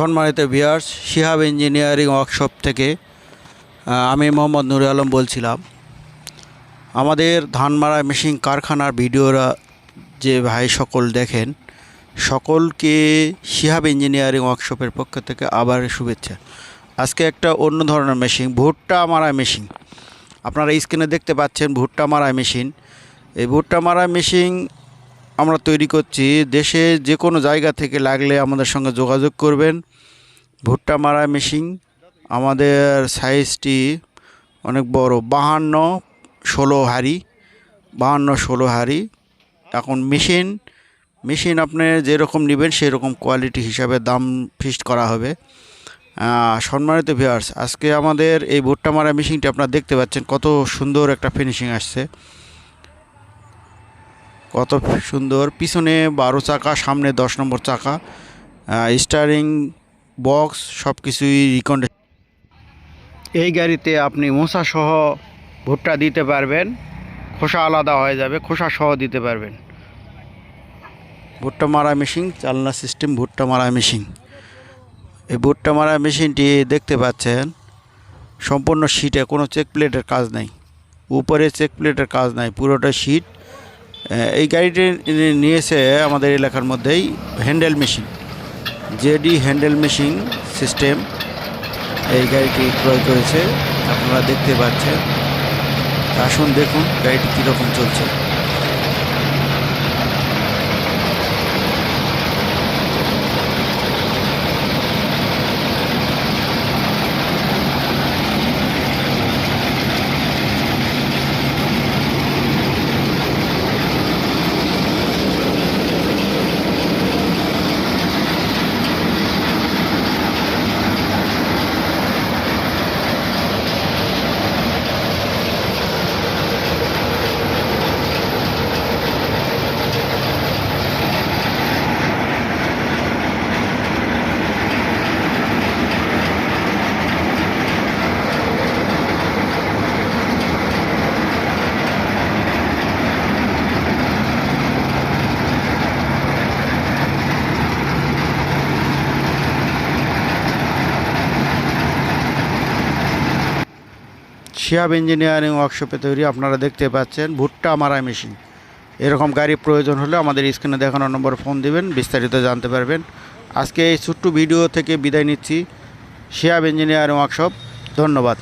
সম্মানিত viewers Shihab engineering workshop থেকে আমি মোহাম্মদ নুরে আলম বলছিলাম। আমাদের ধান মারা মেশিন কারখানার ভিডিওরা যে ভাই সকল দেখেন, সকলকে শিহাব ইঞ্জিনিয়ারিং ওয়ার্কশপের পক্ষ থেকে আবার শুভেচ্ছা। আজকে একটা অন্য ধরনের মেশিন, ভুট্টা মারা মেশিন। আপনারা স্ক্রিনে দেখতে পাচ্ছেন ভুট্টা মারা মেশিন। এই ভুট্টা মারা মেশিন আমরা তৈরি করছি, দেশে যে কোনো জায়গা থেকে লাগলে আমাদের সঙ্গে যোগাযোগ করবেন। ভুট্টা মারা মেশিন, আমাদের সাইজটি অনেক বড়, বাহান্ন ষোলো হাড়ি, বাহান্ন ষোলো হাড়ি। এখন মেশিন মেশিন আপনি যেরকম নেবেন সেরকম কোয়ালিটি হিসাবে দাম ফিক্সড করা হবে। সম্মানিত ভিউয়ার্স, আজকে আমাদের এই ভুট্টা মারা মেশিনটি আপনারা দেখতে পাচ্ছেন, কত সুন্দর একটা ফিনিশিং আসছে। কত সুন্দর। পিছনে বারো চাকা, সামনে দশ নম্বর চাকা। স্টারিং বক্স সব কিছুই রিকন্ডে এই গাড়িতে আপনি মোসা সহ ভুট্টা দিতে পারবেন। খোসা আলাদা হয়ে যাবে, খোসা সহ দিতে পারবেন। ভুট্টা মারা মেশিন চালনা সিস্টেম ভুট্টা মারা মেশিন এই ভুট্টা মারা মেশিনটি দেখতে পাচ্ছেন, সম্পূর্ণ শীটে কোনো চেক প্লেটের কাজ নেই। উপরে চেক প্লেটের কাজ নাই, পুরোটা শীট এই গাড়িটি নিয়েছে আমাদের এলাকার মধ্যেই handle machine, JD handle machine system এই গাড়িটি ক্রয় করেছে। আপনারা দেখতে পাচ্ছেন। আসুন দেখুন গাড়িটি কীরকম চলছে। শিয়াব ইঞ্জিনিয়ারিং ওয়ার্কশপে তৈরি, আপনারা দেখতে পাচ্ছেন ভুট্টা মারা মেশিন এরকম গাড়ি প্রয়োজন হলে আমাদের স্ক্রিনে দেখানো নম্বর ফোন দিবেন, বিস্তারিত জানতে পারবেন। আজকে এই ছোট্ট ভিডিও থেকে বিদায় নিচ্ছি। শিয়াব ইঞ্জিনিয়ারিং ওয়ার্কশপ ধন্যবাদ।